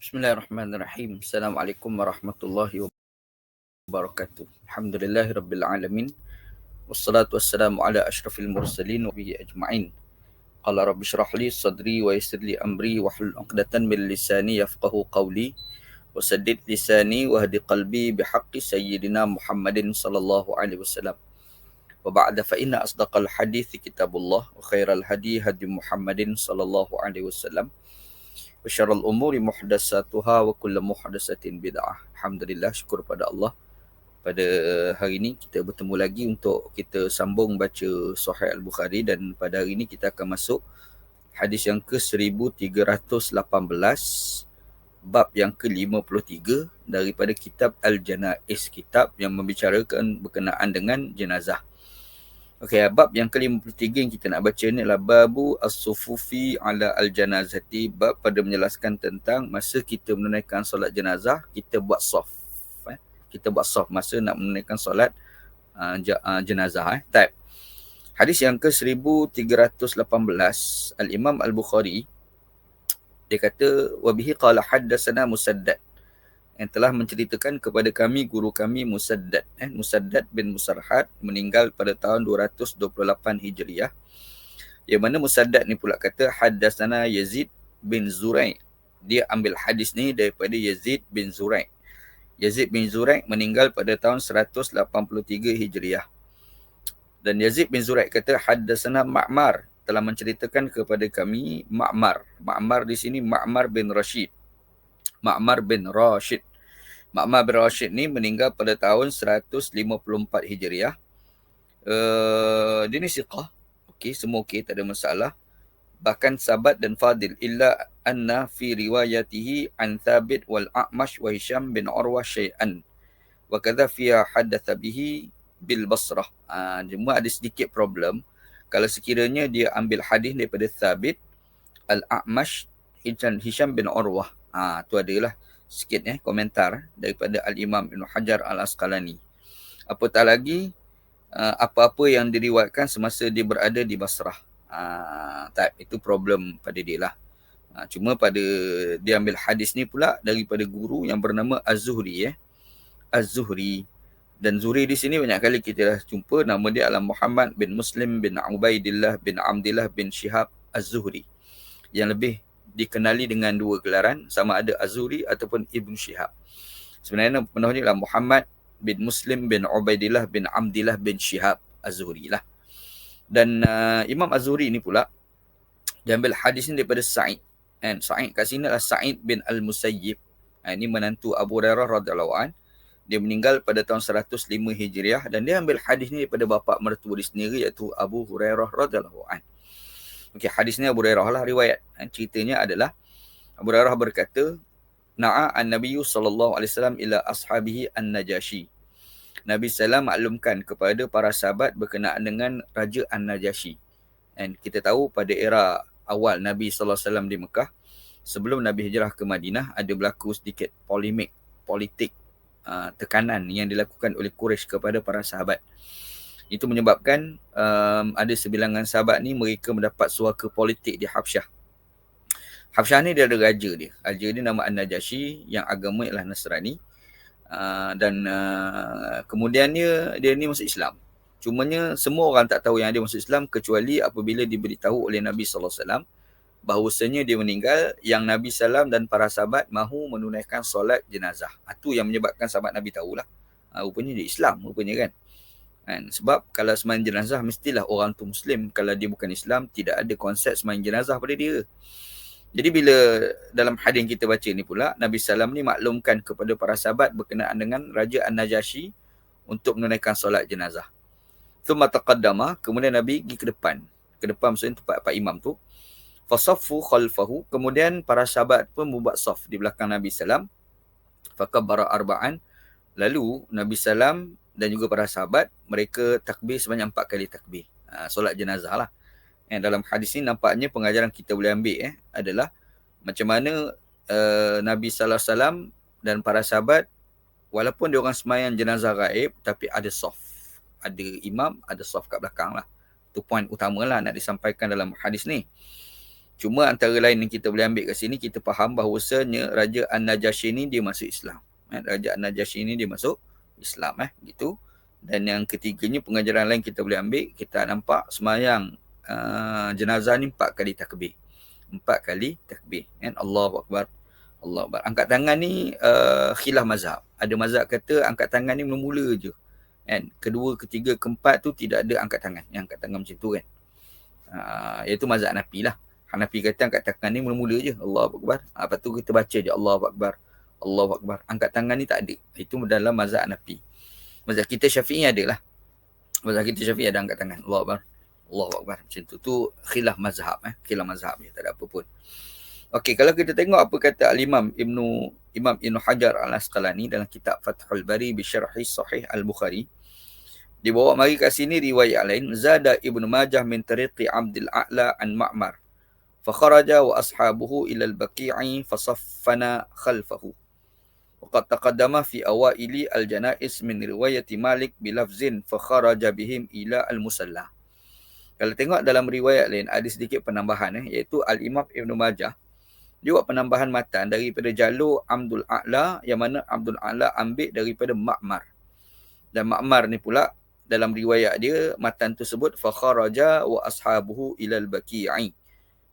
بسم الله الرحمن الرحيم السلام عليكم ورحمة الله وبركاته الحمد لله رب العالمين والصلاة والسلام على أشرف المرسلين وبه أجمعين قال رب اشرح لي صدري ويسر لي أمري وحل عقدة من لساني يفقه قولي وسدد لساني واهد قلبي بحق سيدنا محمد صلى الله عليه وسلم وبعد فإن أصدق الحديث كتاب الله وخير الهدي هدي محمد صلى الله عليه وسلم Wa syarrul umuri muhdatsatuha wa kullu muhdatsatin bid'ah. Alhamdulillah syukur pada Allah. Pada hari ini kita bertemu lagi untuk kita sambung baca Sahih Al-Bukhari dan pada hari ini kita akan masuk hadis yang ke-1318 bab yang ke-53 daripada kitab Al-Janaiz kitab yang membicarakan berkenaan dengan jenazah. Okey, bab yang ke-53 yang kita nak baca ni adalah babu as-sufufi ala al-janazati, bab pada menjelaskan tentang masa kita menunaikan solat jenazah, kita buat saf. Eh? Kita buat saf masa nak menunaikan solat uh, jenazah. Eh? Type. Hadis yang ke-1318, Al-Imam Al-Bukhari, dia kata, wabihi qala haddasana musaddad yang telah menceritakan kepada kami guru kami Musaddad eh Musaddad bin Musarhad meninggal pada tahun 228 Hijriah. Yang mana Musaddad ni pula kata haddatsana Yazid bin Zurai. Dia ambil hadis ni daripada Yazid bin Zurai. Yazid bin Zurai meninggal pada tahun 183 Hijriah. Dan Yazid bin Zurai kata haddatsana Ma'mar telah menceritakan kepada kami Ma'mar. Ma'mar di sini Ma'mar bin Rashid. Ma'mar bin Rashid. Ma'mar bin Rashid ni meninggal pada tahun 154 Hijriah. Uh, dia ni siqah. Okey, semua okey, tak ada masalah. Bahkan sabat dan fadil illa anna fi riwayatihi an Thabit wal A'mash wa Hisham bin Urwah syai'an. Wa kadha fiha haddatha bihi bil Basrah. Uh, ada sedikit problem. Kalau sekiranya dia ambil hadis daripada Thabit, Al-A'mash, Hisham bin Urwah. Ah, uh, tu adalah sikit eh komentar daripada Al-Imam Ibn Hajar Al-Asqalani. Apatah lagi uh, apa-apa yang diriwayatkan semasa dia berada di Basrah. Uh, tak, itu problem pada dia lah. Uh, cuma pada dia ambil hadis ni pula daripada guru yang bernama Az-Zuhri eh. Az-Zuhri dan Zuhri di sini banyak kali kita dah jumpa nama dia adalah Muhammad bin Muslim bin Ubaidillah bin Amdillah bin Shihab Az-Zuhri. Yang lebih dikenali dengan dua gelaran sama ada Azuri ataupun Ibn Shihab. Sebenarnya penuhnya adalah Muhammad bin Muslim bin Ubaidillah bin Amdillah bin Shihab Azuri lah. Dan uh, Imam Azuri ini pula dia ambil hadis ini daripada Sa'id. And Sa'id kat sini adalah Sa'id bin Al-Musayyib. Uh, ini menantu Abu Hurairah radhiyallahu an. Dia meninggal pada tahun 105 Hijriah dan dia ambil hadis ini daripada bapa mertua dia sendiri iaitu Abu Hurairah radhiyallahu an. Okey, hadis ni Abu Hurairah lah riwayat. Ha, ceritanya adalah Abu Hurairah berkata, Na'a an-Nabi sallallahu alaihi wasallam ila ashabihi an-Najashi. Nabi sallam maklumkan kepada para sahabat berkenaan dengan Raja An-Najashi. Dan kita tahu pada era awal Nabi sallallahu alaihi wasallam di Mekah, sebelum Nabi hijrah ke Madinah ada berlaku sedikit polemik politik uh, tekanan yang dilakukan oleh Quraisy kepada para sahabat. Itu menyebabkan um, ada sebilangan sahabat ni mereka mendapat suaka politik di Habsyah. Habsyah ni dia ada raja dia. Raja dia nama An-Najashi yang agama ialah Nasrani. Uh, dan uh, kemudiannya dia ni masuk Islam. Cumanya semua orang tak tahu yang dia masuk Islam kecuali apabila diberitahu oleh Nabi sallallahu alaihi wasallam bahawasanya dia meninggal yang Nabi sallam dan para sahabat mahu menunaikan solat jenazah. Itu yang menyebabkan sahabat Nabi tahulah. Uh, rupanya dia Islam rupanya kan. Kan? Sebab kalau semain jenazah mestilah orang tu Muslim. Kalau dia bukan Islam, tidak ada konsep semain jenazah pada dia. Jadi bila dalam hadis kita baca ni pula, Nabi Sallam ni maklumkan kepada para sahabat berkenaan dengan Raja An-Najashi untuk menunaikan solat jenazah. Thumma taqaddama, kemudian Nabi pergi ke depan. Ke depan maksudnya tempat Pak Imam tu. Fasaffu khalfahu, kemudian para sahabat pun membuat saf di belakang Nabi Sallam. Fakabbara arba'an. Lalu Nabi Sallam dan juga para sahabat mereka takbir sebanyak empat kali takbir. Ha, solat jenazah lah. Eh, dalam hadis ni nampaknya pengajaran kita boleh ambil eh, adalah macam mana uh, Nabi Sallallahu Alaihi Wasallam dan para sahabat walaupun dia orang semayang jenazah gaib tapi ada soft. Ada imam ada soft kat belakang lah. Tu poin utama lah nak disampaikan dalam hadis ni. Cuma antara lain yang kita boleh ambil kat sini, kita faham bahawasanya Raja An-Najashi ni dia masuk Islam. Eh, Raja An-Najashi ni dia masuk Islam. Eh, gitu. Dan yang ketiganya pengajaran lain kita boleh ambil, kita nampak semayang uh, jenazah ni empat kali takbir. Empat kali takbir. Kan? Allahu Akbar. Allah Akbar. Angkat tangan ni uh, khilaf mazhab. Ada mazhab kata angkat tangan ni mula-mula je. Kan? Kedua, ketiga, keempat tu tidak ada angkat tangan. Yang angkat tangan macam tu kan. Uh, iaitu mazhab Hanafi lah. Hanafi kata angkat tangan ni mula-mula je. Allah Akbar. Uh, lepas tu kita baca je Allah Akbar. Allah Akbar. Angkat tangan ni tak ada. Itu dalam mazhab Hanafi. Mazhab kita Syafi'i ada lah. Mazhab kita Syafi'i ada angkat tangan. Allah Akbar. Allah Akbar. Macam tu. Tu khilaf mazhab. Eh. Khilaf mazhab je. Tak ada apa pun. Okey, kalau kita tengok apa kata Al-Imam Ibnu Imam Ibn Hajar Al-Asqalani dalam kitab Fathul Bari bi Syarhi Sahih Al-Bukhari. Dibawa mari kat sini riwayat lain Zada Ibnu Majah min tariqi Abdul A'la an Ma'mar. Fa kharaja wa ashabuhu ila al-Baqi'i fa saffana khalfahu. وقد تقدم في أوائل الجنائز من رواية مالك بلفظ فخرج بهم إلى المسلى. Kalau tengok dalam riwayat lain ada sedikit penambahan eh iaitu Al Imam Ibn Majah dia buat penambahan matan daripada jalur Abdul A'la yang mana Abdul A'la ambil daripada Ma'mar. Dan Ma'mar ni pula dalam riwayat dia matan tersebut fa kharaja wa ashabuhu ila al-baqi'i.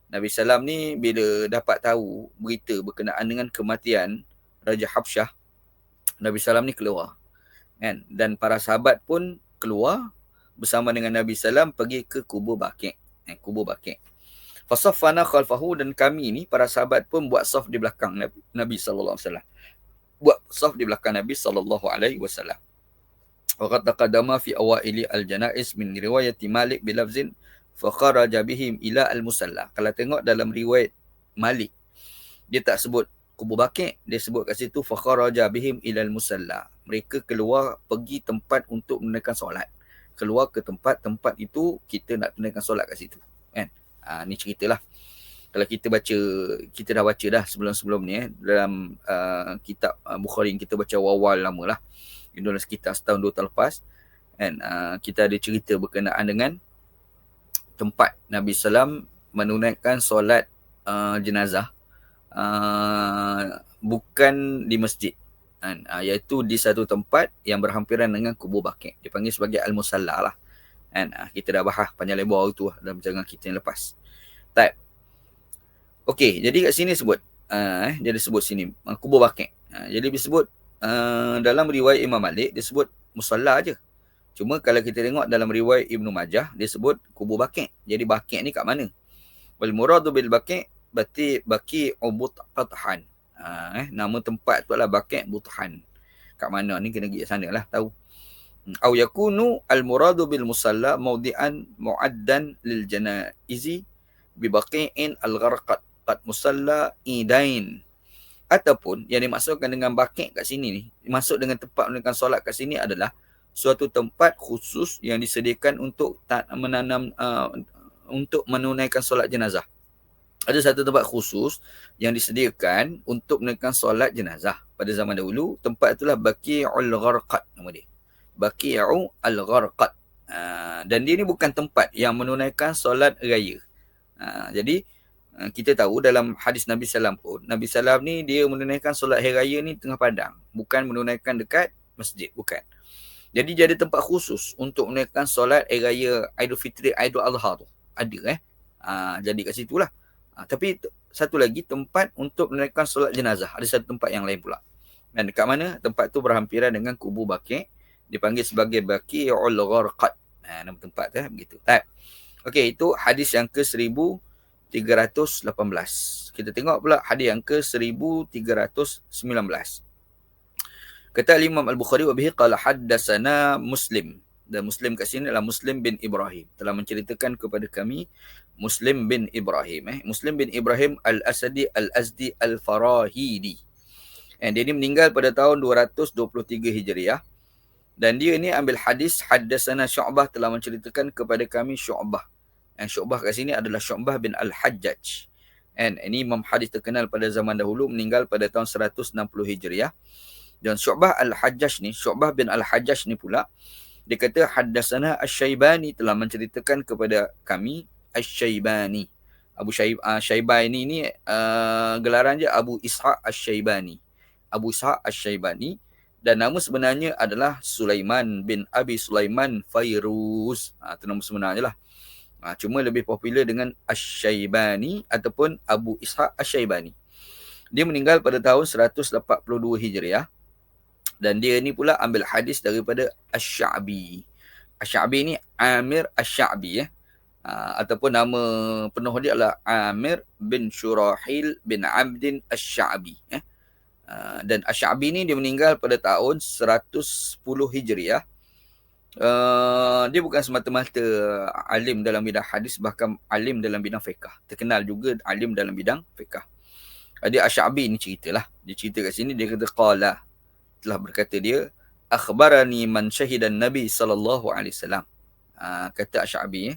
Nabi Sallam ni bila dapat tahu berita berkenaan dengan kematian Raja Habsyah, Nabi Sallam ni keluar. Kan? Dan para sahabat pun keluar bersama dengan Nabi Sallam pergi ke kubur Baqi'. Eh, kubur Baqi'. Fasaffana khalfahu dan kami ni para sahabat pun buat saf di belakang Nabi, Nabi sallallahu alaihi wasallam. Buat saf di belakang Nabi sallallahu alaihi wasallam. Waqad taqaddama fi awaili al-janaiz min riwayat Malik bi lafzin fa kharaja bihim ila al-musalla. Kalau tengok dalam riwayat Malik dia tak sebut kubur Baqi' dia sebut kat situ fa kharaja bihim ila al-musalla. Mereka keluar pergi tempat untuk menunaikan solat. Keluar ke tempat-tempat itu kita nak tunaikan solat kat situ. Kan? Ha, ni ceritalah. Kalau kita baca, kita dah baca dah sebelum-sebelum ni eh, dalam uh, kitab uh, Bukhari yang kita baca awal-awal lama lah. Dalam sekitar setahun dua tahun lepas. And, uh, kita ada cerita berkenaan dengan tempat Nabi Sallam menunaikan solat uh, jenazah uh, bukan di masjid kan? Uh, iaitu di satu tempat yang berhampiran dengan kubur Baqi dipanggil sebagai al-musalla lah kan? Uh, kita dah bahas panjang lebar itu lah dalam jangan kita yang lepas. Type. Okey jadi kat sini sebut uh, eh dia sebut sini uh, kubur Baqi uh, jadi disebut uh, dalam riwayat Imam Malik disebut musalla aja cuma kalau kita tengok dalam riwayat Ibnu Majah dia sebut kubur Baqi jadi Baqi ni kat mana? Wal muradu bil Baqi berarti Baqi ubut qathan Ha, eh, nama tempat tu adalah Baqi' Buthan. Kat mana ni kena pergi sana lah tahu. Hmm, au yakunu al muradu bil musalla mawdi'an mu'addan lil janaizi bi baqi'in al gharqat qad musalla idain ataupun yang dimaksudkan dengan baqi' kat sini ni masuk dengan tempat menunaikan solat kat sini adalah suatu tempat khusus yang disediakan untuk menanam uh, untuk menunaikan solat jenazah ada satu tempat khusus yang disediakan untuk menekan solat jenazah. Pada zaman dahulu, tempat itulah Baqi'ul Gharqad nama dia. Baqi'ul Gharqad. Uh, dan dia ni bukan tempat yang menunaikan solat raya. Uh, jadi, uh, kita tahu dalam hadis Nabi Sallam pun, Nabi Sallam ni dia menunaikan solat hari raya ni tengah padang. Bukan menunaikan dekat masjid. Bukan. Jadi, dia ada tempat khusus untuk menunaikan solat hari raya Aidul Fitri, Aidul Adha tu. Ada eh. Uh, jadi kat situ lah. Ha, tapi satu lagi tempat untuk menaikkan solat jenazah. Ada satu tempat yang lain pula. Dan dekat mana? Tempat tu berhampiran dengan kubur Baqi. Dipanggil sebagai Baqi'ul Gharqad. Ha, nama tempat tu. Eh? Begitu. Tak. Okey, itu hadis yang ke 1318. Kita tengok pula hadis yang ke 1319. Kata Imam Al-Bukhari wa bihi qala haddatsana Muslim dan Muslim kat sini adalah Muslim bin Ibrahim telah menceritakan kepada kami Muslim bin Ibrahim eh Muslim bin Ibrahim Al-Asadi Al-Azdi Al-Farahidi. And dia ni meninggal pada tahun 223 Hijriah. Dan dia ni ambil hadis haddatsana Syu'bah telah menceritakan kepada kami Syu'bah. And Syu'bah kat sini adalah Syu'bah bin Al-Hajjaj. And ini imam hadis terkenal pada zaman dahulu meninggal pada tahun 160 Hijriah. Dan Syu'bah Al-Hajjaj ni, Syu'bah bin Al-Hajjaj ni pula dia kata haddatsana Asy-Syaibani telah menceritakan kepada kami Asy-Syaibani. Abu Syaib, uh, Syaibani ni uh, gelaran je Abu Ishaq Asy-Syaibani. Abu Ishaq Asy-Syaibani dan nama sebenarnya adalah Sulaiman bin Abi Sulaiman Fairuz. Ha, itu nama sebenarnya lah. Ha, cuma lebih popular dengan Asy-Syaibani ataupun Abu Ishaq Asy-Syaibani. Dia meninggal pada tahun 182 Hijriah. Dan dia ni pula ambil hadis daripada Asy-Sya'bi. Asy-Sya'bi ni Amir Asy-Sya'bi eh. Ha, ataupun nama penuh dia adalah Amir bin Shurahil bin Abdin Asy-Sya'bi eh. Ha, dan Asy-Sya'bi ni dia meninggal pada tahun 110 Hijriah. Uh, dia bukan semata-mata alim dalam bidang hadis bahkan alim dalam bidang fiqh. Terkenal juga alim dalam bidang fiqh. Dia Asy-Sya'bi ni ceritalah. Dia cerita kat sini dia kata qala telah berkata dia akhbarani man syahidan nabi sallallahu alaihi wasallam uh, kata asy-sya'bi eh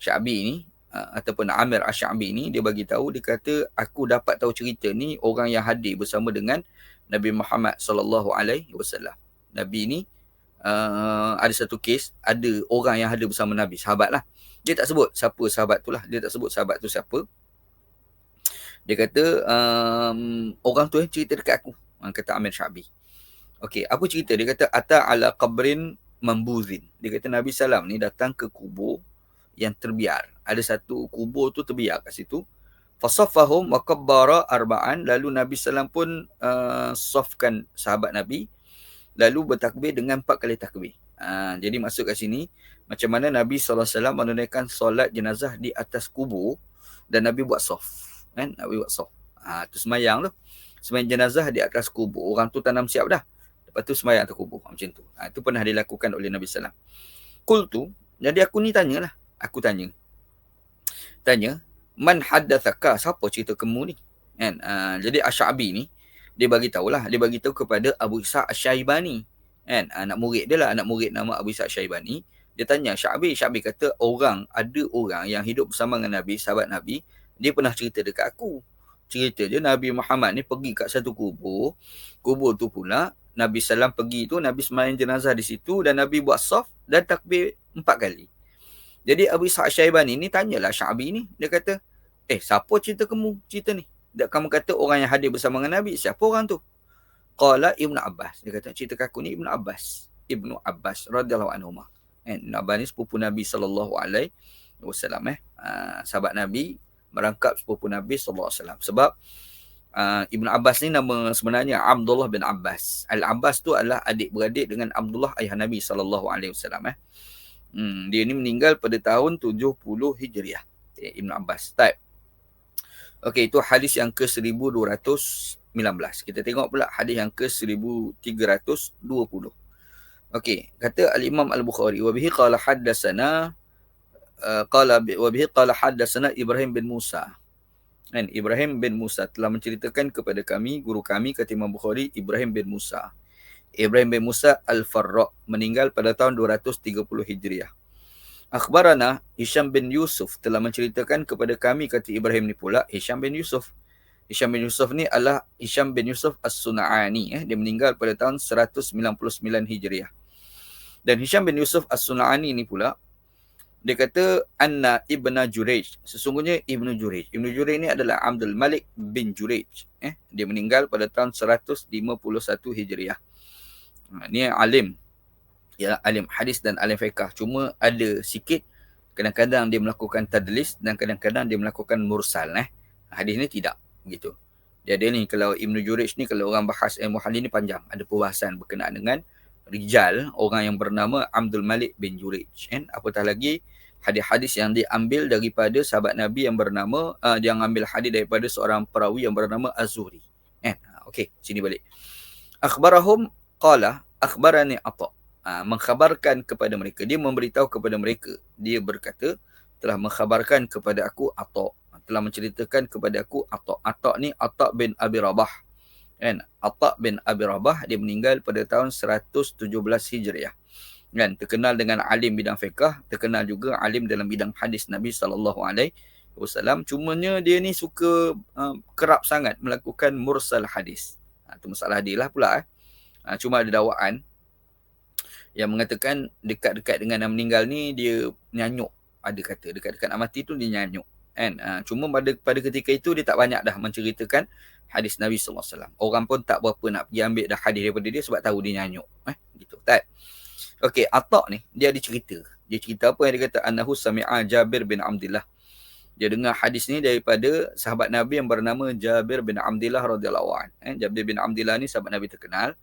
sya'bi ni uh, ataupun amir asy-sya'bi ni dia bagi tahu dia kata aku dapat tahu cerita ni orang yang hadir bersama dengan nabi Muhammad sallallahu alaihi wasallam nabi ni uh, ada satu kes ada orang yang hadir bersama nabi sahabat lah dia tak sebut siapa sahabat tu lah dia tak sebut sahabat tu siapa dia kata um, orang tu yang cerita dekat aku kata Amir Syabi. Okey, apa cerita? Dia kata ata ala qabrin mambuzin. Dia kata Nabi Sallam ni datang ke kubur yang terbiar. Ada satu kubur tu terbiar kat situ. Fasaffahum wa kabbara arba'an. Lalu Nabi Sallam pun uh, softkan sahabat Nabi. Lalu bertakbir dengan empat kali takbir. Uh, jadi masuk kat sini. Macam mana Nabi SAW menunaikan solat jenazah di atas kubur. Dan Nabi buat soft. Kan? Nabi buat soft. Uh, tu semayang tu. Semayang jenazah di atas kubur. Orang tu tanam siap dah. Lepas tu sembahyang atas kubur. Macam tu. Ha, itu pernah dilakukan oleh Nabi SAW. Kul tu. Jadi aku ni tanyalah. Aku tanya. Tanya. Man haddathaka. Siapa cerita kamu ni? Kan? Ha, jadi Asy'abi ni. Dia bagi tahulah. Dia bagi tahu kepada Abu Isa Asyaibani. Kan? Anak murid dia lah. Anak murid nama Abu Isa Asyaibani. Dia tanya Syabi. Syabi kata orang. Ada orang yang hidup bersama dengan Nabi. Sahabat Nabi. Dia pernah cerita dekat aku. Cerita je Nabi Muhammad ni pergi kat satu kubur. Kubur tu pula Nabi Sallam pergi tu, Nabi semayang jenazah di situ dan Nabi buat soft dan takbir empat kali. Jadi Abu Ishaq Syaibani ni tanyalah Syabi ni. Dia kata, eh siapa cerita kamu cerita ni? Dan kamu kata orang yang hadir bersama dengan Nabi, siapa orang tu? Qala Ibn Abbas. Dia kata, cerita aku ni Ibn Abbas. Ibn Abbas radhiyallahu anhu. Eh, Ibn Abbas ni sepupu Nabi sallallahu alaihi wasallam eh. Uh, sahabat Nabi merangkap sepupu Nabi sallallahu alaihi wasallam. Sebab uh, Ibn Abbas ni nama sebenarnya Abdullah bin Abbas. Al-Abbas tu adalah adik-beradik dengan Abdullah ayah Nabi sallallahu alaihi wasallam eh. Hmm, dia ni meninggal pada tahun 70 Hijriah. Okay, Ibn Abbas. Type. Okey, itu hadis yang ke-1219. Kita tengok pula hadis yang ke-1320. Okey, kata Al-Imam Al-Bukhari wa bihi qala haddatsana uh, qala wa bihi qala haddatsana Ibrahim bin Musa kan Ibrahim bin Musa telah menceritakan kepada kami guru kami kata Imam Bukhari Ibrahim bin Musa Ibrahim bin Musa Al-Farra meninggal pada tahun 230 Hijriah. Akhbarana Hisham bin Yusuf telah menceritakan kepada kami kata Ibrahim ni pula Hisham bin Yusuf. Hisham bin Yusuf ni adalah Hisham bin Yusuf As-Suna'ani eh. Dia meninggal pada tahun 199 Hijriah. Dan Hisham bin Yusuf As-Suna'ani ni pula dia kata anna ibnu Jurayj. Sesungguhnya ibnu Jurayj. Ibnu Jurayj ni adalah Abdul Malik bin Jurayj eh. Dia meninggal pada tahun 151 Hijriah ni alim. Ya alim hadis dan alim fiqh cuma ada sikit kadang-kadang dia melakukan tadlis dan kadang-kadang dia melakukan mursal eh. Hadis ni tidak begitu. Ada ni kalau ibnu Jurayj ni kalau orang bahas ilmu hadis ni panjang. Ada perbahasan berkenaan dengan rijal orang yang bernama Abdul Malik bin Jurayj kan apatah lagi hadis-hadis yang diambil daripada sahabat Nabi yang bernama uh, dia ambil hadis daripada seorang perawi yang bernama Az-Zuhri kan okey sini balik. Akhbarahum qala akhbarani ata uh, mengkhabarkan kepada mereka. Dia memberitahu kepada mereka. Dia berkata telah mengkhabarkan kepada aku ata telah menceritakan kepada aku ata ata ni ata bin abi rabah. Kan? Atta bin Abi Rabah dia meninggal pada tahun 117 Hijriah. Kan? Terkenal dengan alim bidang fiqh terkenal juga alim dalam bidang hadis Nabi sallallahu alaihi wasallam. Cumanya dia ni suka uh, kerap sangat melakukan mursal hadis. Ha, masalah dia lah pula eh. Ha, cuma ada dakwaan yang mengatakan dekat-dekat dengan yang meninggal ni dia nyanyuk. Ada kata dekat-dekat nak mati tu dia nyanyuk kan? Uh, cuma pada pada ketika itu dia tak banyak dah menceritakan hadis Nabi sallallahu alaihi wasallam. Orang pun tak berapa nak pergi ambil dah hadis daripada dia sebab tahu dia nyanyuk eh? Gitu tak? Okey atak ni dia ada cerita. Dia cerita apa? Yang dia kata annahu sami'a Jabir bin Abdullah dia dengar hadis ni daripada sahabat Nabi yang bernama Jabir bin Abdullah radhiyallahu an. Eh, Jabir bin Abdullah ni sahabat Nabi terkenal.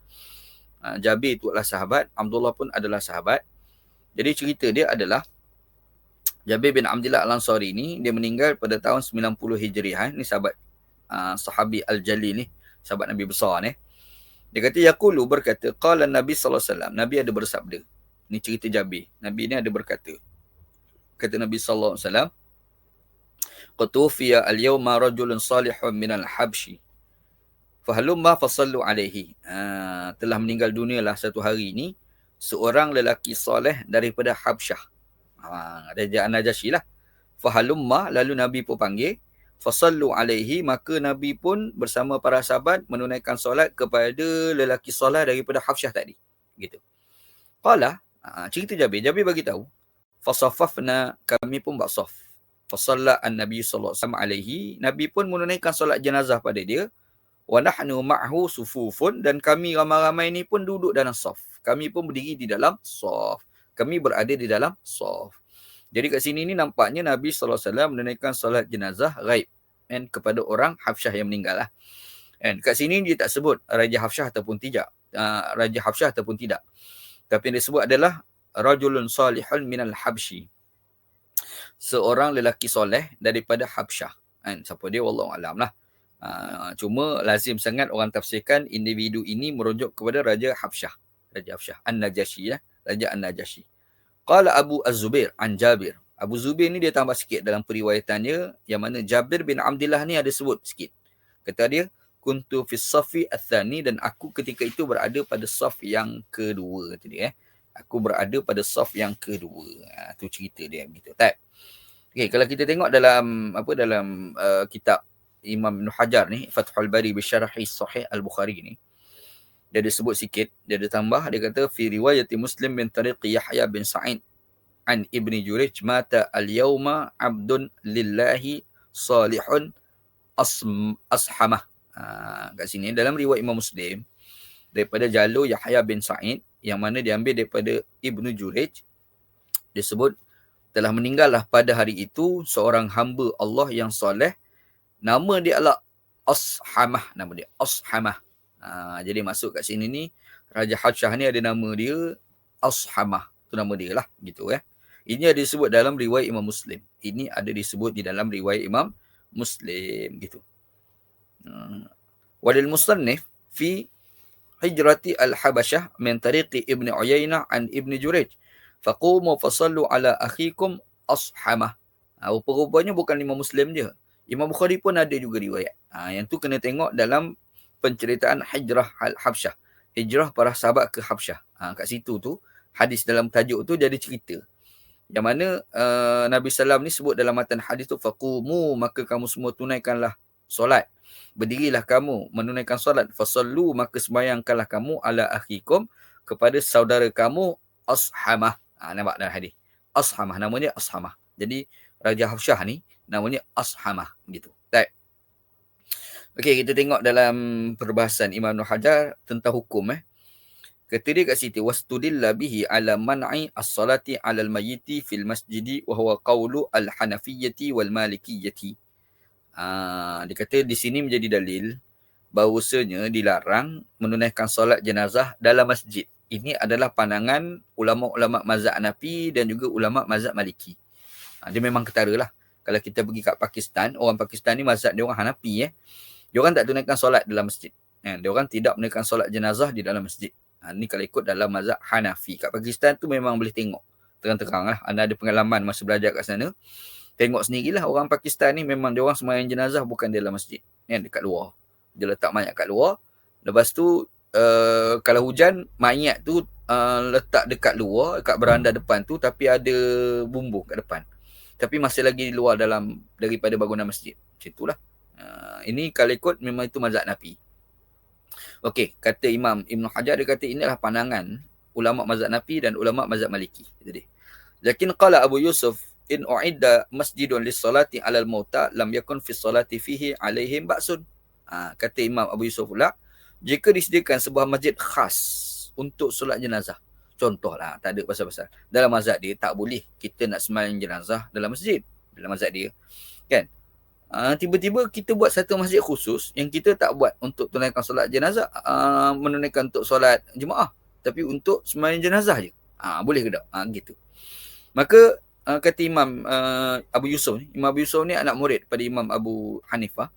Uh, Jabir itu adalah sahabat, Abdullah pun adalah sahabat. Jadi cerita dia adalah Jabir bin Abdullah Al-Ansari ni dia meninggal pada tahun 90 Hijriah. Ni sahabat uh, sahabi Al-Jali ni, sahabat Nabi besar ni. Dia kata yaqulu berkata qala Nabi wasallam. Nabi ada bersabda. Ni cerita Jabir. Nabi ni ada berkata. Kata Nabi wasallam, qatufiya al-yawma rajulun salihun min al-habshi fahalumma fasallu alaihi. Uh, telah meninggal dunia lah satu hari ini seorang lelaki soleh daripada Habsyah. Uh, Raja An-Najasyi lah. Fahalumma lalu Nabi pun panggil. Fasallu alaihi maka Nabi pun bersama para sahabat menunaikan solat kepada lelaki soleh daripada Habsyah tadi. Gitu. Qala uh, cerita Jabir. Jabir bagi tahu fasafafna kami pun buat saf fasalla an-nabi sallallahu alaihi nabi pun menunaikan solat jenazah pada dia. Wa nahnu ma'hu sufufun. Dan kami ramai-ramai ni pun duduk dalam saf kami pun berdiri di dalam saf kami berada di dalam saf jadi kat sini ni nampaknya nabi sallallahu alaihi wasallam menunaikan solat jenazah ghaib kan kepada orang Hafsyah yang meninggal lah. Kan kat sini dia tak sebut raja Hafsyah ataupun tidak. Uh, raja Hafsyah ataupun tidak. Tapi yang disebut adalah rajulun salihun minal habsyi seorang lelaki soleh daripada Habsyah. Kan? Siapa dia? Wallahu alam lah. Uh, cuma lazim sangat orang tafsirkan individu ini merujuk kepada Raja Habsyah. Raja Habsyah. An-Najashi. Ya? Raja An-Najashi. Qala Abu Az-Zubair an Jabir. Abu Zubair ni dia tambah sikit dalam periwayatannya yang mana Jabir bin Abdullah ni ada sebut sikit. Kata dia, kuntu fi safi athani dan aku ketika itu berada pada saf yang kedua tadi eh. Aku berada pada saf yang kedua. Ha, tu cerita dia begitu. Tak? Okay, kalau kita tengok dalam apa dalam uh, kitab Imam Ibn Hajar ni, Fathul Bari Bisyarahi Sahih Al-Bukhari ni, dia ada sebut sikit, dia ada tambah, dia kata, fi riwayati Muslim bin tariqi Yahya bin Sa'id an Ibni Jurij, mata al-yawma abdun lillahi salihun asm, ashamah. Ha, kat sini, dalam riwayat Imam Muslim, daripada jalur Yahya bin Sa'id, yang mana diambil daripada Ibnu Jurij, dia sebut, telah meninggallah pada hari itu seorang hamba Allah yang soleh. Nama dia adalah Ashamah. Nama dia Ashamah. Ha, jadi masuk kat sini ni, Raja Hadsyah ni ada nama dia Ashamah. Itu nama dia lah. Gitu ya. Ini ada disebut dalam riwayat Imam Muslim. Ini ada disebut di dalam riwayat Imam Muslim. Gitu. Ha. Wadil Musannif fi hijrati al-Habasyah min tariqi Ibn Uyainah an Ibn Juraj faqumu fasallu ala akhikum ashamah. Ha, rupa-rupanya bukan Imam Muslim je. Imam Bukhari pun ada juga riwayat. Ha, yang tu kena tengok dalam penceritaan hijrah Habsyah. Hijrah para sahabat ke Habsyah. Ha, kat situ tu, hadis dalam tajuk tu jadi cerita. Yang mana uh, Nabi Sallam ni sebut dalam matan hadis tu, faqumu maka kamu semua tunaikanlah solat. Berdirilah kamu menunaikan solat. Fasallu maka sembayangkanlah kamu ala akhikum kepada saudara kamu ashamah. Ha, nampak dalam hadis. Ashamah. Namanya Ashamah. Jadi Raja Hafsyah ni namanya Ashamah. Gitu. Baik. Okey, kita tengok dalam perbahasan Imam Nuh Hajar tentang hukum. Eh. Kata dia kat situ. Wastudilla bihi ala man'i as-salati ala al-mayyiti fil masjidi wa huwa qawlu al-hanafiyyati wal malikiyyati. Ha, dia kata di sini menjadi dalil bahawasanya dilarang menunaikan solat jenazah dalam masjid ini adalah pandangan ulama-ulama mazhab Hanafi dan juga ulama mazhab Maliki. Ha, dia memang ketara lah. Kalau kita pergi kat Pakistan, orang Pakistan ni mazhab dia orang Hanafi eh. Dia orang tak tunaikan solat dalam masjid. Eh, dia orang tidak menunaikan solat jenazah di dalam masjid. Ha, ni kalau ikut dalam mazhab Hanafi. Kat Pakistan tu memang boleh tengok. Terang-terang lah. Anda ada pengalaman masa belajar kat sana. Tengok sendirilah orang Pakistan ni memang dia orang semayang jenazah bukan dalam masjid. Eh, dekat luar. Dia letak mayat kat luar. Lepas tu uh, kalau hujan mayat tu uh, letak dekat luar dekat beranda depan tu tapi ada bumbung kat depan. Tapi masih lagi di luar dalam daripada bangunan masjid. Macam itulah uh, ini kalau ikut memang itu mazhab Nabi. Okey, kata Imam Ibn Hajar dia kata inilah pandangan ulama mazhab Nabi dan ulama mazhab Maliki. Jadi, Lakin qala Abu Yusuf in uidda masjidun lis-salati 'alal mauta lam yakun fi salati fihi 'alaihim ba'sun. Ha, kata Imam Abu Yusuf pula, jika disediakan sebuah masjid khas untuk solat jenazah. Contohlah, tak ada pasal-pasal. Dalam mazhab dia tak boleh kita nak sembahyang jenazah dalam masjid. Dalam mazhab dia. Kan? Uh, tiba-tiba kita buat satu masjid khusus yang kita tak buat untuk tunaikan solat jenazah, uh, menunaikan untuk solat jemaah. Tapi untuk sembahyang jenazah je. Uh, boleh ke tak? Uh, gitu. Maka uh, kata Imam uh, Abu Yusuf ni, Imam Abu Yusuf ni anak murid pada Imam Abu Hanifah.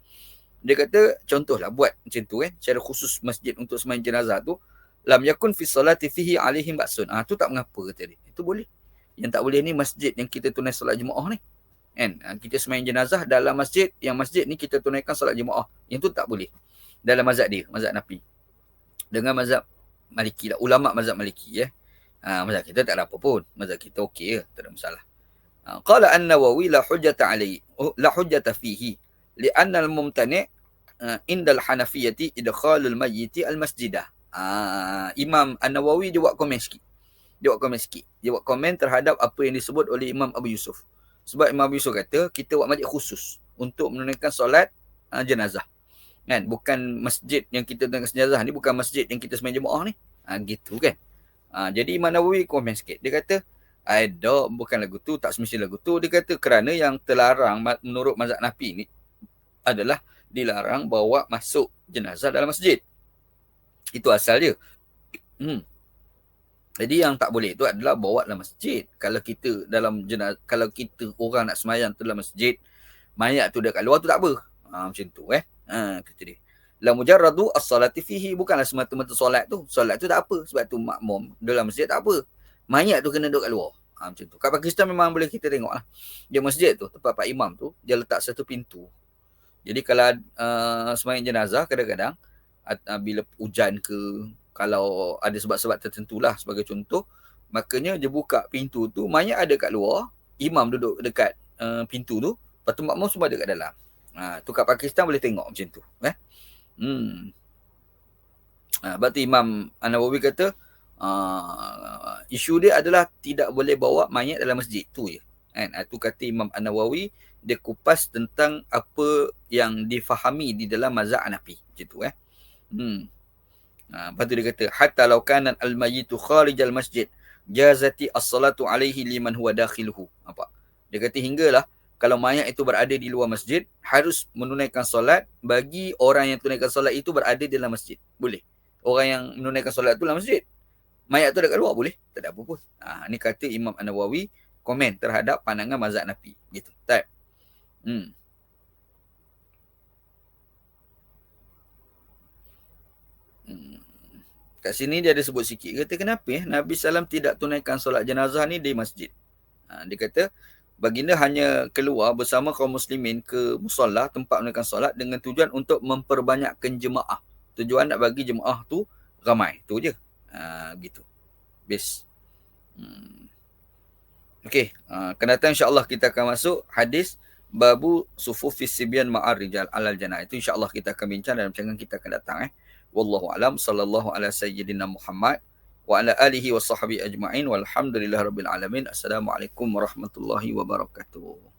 Dia kata contohlah buat macam tu kan, secara khusus masjid untuk sembahyang jenazah tu lam yakun fi salati fihi alaihim ba'sun. Ah tu tak mengapa kata dia. Itu boleh. Yang tak boleh ni masjid yang kita tunai solat jemaah ni. Kan? Ha, kita sembahyang jenazah dalam masjid, yang masjid ni kita tunaikan solat jemaah. Yang tu tak boleh. Dalam mazhab dia, mazhab Nafi. Dengan mazhab Maliki lah. Ulama mazhab Maliki ya. Ha, mazhab kita tak ada apa pun. Mazhab kita okey ya. Tak ada masalah. Ha, qala an-Nawawi la hujjata alaihi. Oh, la hujjata fihi. Lianna al-mumtani' uh, indal hanafiyati idkhalul mayyiti al-masjidah. Uh, Imam An-Nawawi dia buat komen sikit. Dia buat komen sikit. Dia buat komen terhadap apa yang disebut oleh Imam Abu Yusuf. Sebab Imam Abu Yusuf kata kita buat masjid khusus untuk menunaikan solat uh, jenazah. Kan? Bukan masjid yang kita tunaikan jenazah ni bukan masjid yang kita sembahyang jemaah ni. Ha, gitu kan. Ha, jadi Imam Nawawi komen sikit. Dia kata ada bukan lagu tu tak semestinya lagu tu dia kata kerana yang terlarang menurut mazhab Nafi ni adalah dilarang bawa masuk jenazah dalam masjid. Itu asal dia. Hmm. Jadi yang tak boleh itu adalah bawa dalam masjid. Kalau kita dalam jenazah, kalau kita orang nak semayang tu dalam masjid, mayat tu dekat luar tu tak apa. Ha, macam tu eh. Ha, kata dia. La mujarradu as-salati fihi bukanlah semata-mata solat tu. Solat tu tak apa sebab tu makmum dalam masjid tak apa. Mayat tu kena duduk kat luar. Ha, macam tu. Kat Pakistan memang boleh kita tengok lah. Dia masjid tu, tempat Pak Imam tu, dia letak satu pintu. Jadi kalau uh, semayang jenazah kadang-kadang, uh, bila hujan ke kalau ada sebab-sebab tertentu lah sebagai contoh makanya dia buka pintu tu mayat ada kat luar imam duduk dekat uh, pintu tu lepas tu makmum semua ada kat dalam ha, tu kat Pakistan boleh tengok macam tu eh? hmm. ha, sebab tu Imam An-Nawawi kata uh, isu dia adalah tidak boleh bawa mayat dalam masjid tu je kan? Ha, tu kata Imam An-Nawawi dia kupas tentang apa yang difahami di dalam mazhab Hanafi macam tu eh Hmm. Ha, lepas tu dia kata, Hatta lau kanan al-mayitu kharij al-masjid, jazati as-salatu alaihi liman huwa dakhiluhu. Apa? Dia kata, hinggalah, kalau mayat itu berada di luar masjid, harus menunaikan solat bagi orang yang tunaikan solat itu berada di dalam masjid. Boleh. Orang yang menunaikan solat itu dalam masjid. Mayat itu dekat luar, boleh. Tak ada apa pun. Ha, ini kata Imam An-Nawawi, komen terhadap pandangan mazhab Nafi. Gitu. Hmm. Kat sini dia ada sebut sikit. Kata kenapa eh? Nabi SAW tidak tunaikan solat jenazah ni di masjid. Ha, dia kata baginda hanya keluar bersama kaum muslimin ke musallah tempat menunaikan solat dengan tujuan untuk memperbanyakkan jemaah. Tujuan nak bagi jemaah tu ramai. Tu je. Ha, gitu. Best. Hmm. Okay. Ha, akan datang insyaAllah kita akan masuk hadis babu sufufis sibyan ma'ar rijal alal janah. Itu insyaAllah kita akan bincang dalam rancangan kita akan datang. Eh wallahu alam sallallahu ala sayyidina Muhammad wa ala alihi wa sahbihi ajma'in walhamdulillahirabbil alamin assalamualaikum warahmatullahi wabarakatuh